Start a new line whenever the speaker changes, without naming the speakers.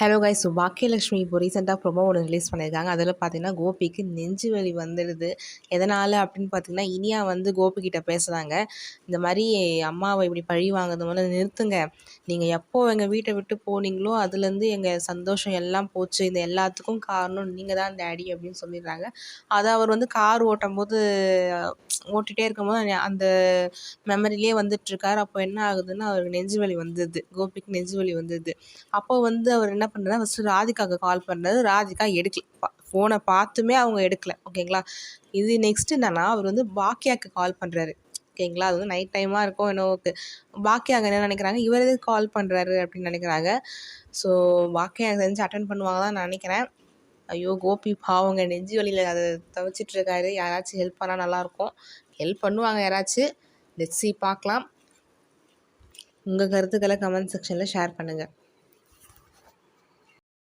Hello guys வாக்கியலட்சுமி Baakiyalakshmi இப்போ ரீசெண்டாக promo ஒன்று ரிலீஸ் பண்ணியிருக்காங்க அதில் பார்த்தீங்கன்னா கோபிக்கு நெஞ்சு வலி வந்துடுது. எதனால் அப்படின்னு பார்த்தீங்கன்னா இனியா வந்து கோபிக்கிட்ட பேசுகிறாங்க இந்த மாதிரி அம்மாவை இப்படி பழி வாங்குறது முதல்ல நிறுத்துங்க. நீங்கள் எப்போ எங்கள் வீட்டை விட்டு போனீங்களோ அதுலேருந்து எங்கள் சந்தோஷம் எல்லாம் போச்சு. இந்த எல்லாத்துக்கும் காரணம் நீங்கள் தான் டேடி அப்படின்னு சொல்லிடுறாங்க. அதை அவர் வந்து கார் ஓட்டும் போது ஓட்டிகிட்டே இருக்கும்போது அந்த மெமரிலே வந்துட்டுருக்காரு. அப்போ என்ன ஆகுதுன்னா அவருக்கு நெஞ்சு வலி வந்தது. கோபிக்கு நெஞ்சு வலி வந்தது. அப்போ வந்து அவர் என்ன பண்ணுறாரு ஃபஸ்ட்டு ராதிகாவுக்கு கால் பண்ணுறாரு ராதிகா எடுக்கல. ஃபோனை பார்த்துமே அவங்க எடுக்கல. ஓகேங்களா? இது நெக்ஸ்ட் என்னன்னா அவர் வந்து பாக்கியாவுக்கு கால் பண்ணுறாரு ஓகேங்களா? அது வந்து நைட் டைமாக இருக்கும் என்ன பாக்கியாக என்ன நினைக்கிறாங்க? இவர் எதுக்கு கால் பண்ணுறாரு அப்படின்னு நினைக்கிறாங்க. ஸோ பாக்கியாக செஞ்சு அட்டன் பண்ணுவாங்க தான் நான் நினைக்கிறேன். ஐயோ கோபி பாவங்க நெஞ்சு வழியில் அதை தவிச்சிட்ருக்காரு. யாராச்சும் ஹெல்ப் பண்ணால் நல்லாயிருக்கும் ஹெல்ப் பண்ணுவாங்க யாராச்சும் லெட்ஸி பார்க்கலாம். உங்கள் கருத்துக்களை கமெண்ட் செக்ஷனில் ஷேர் பண்ணுங்கள்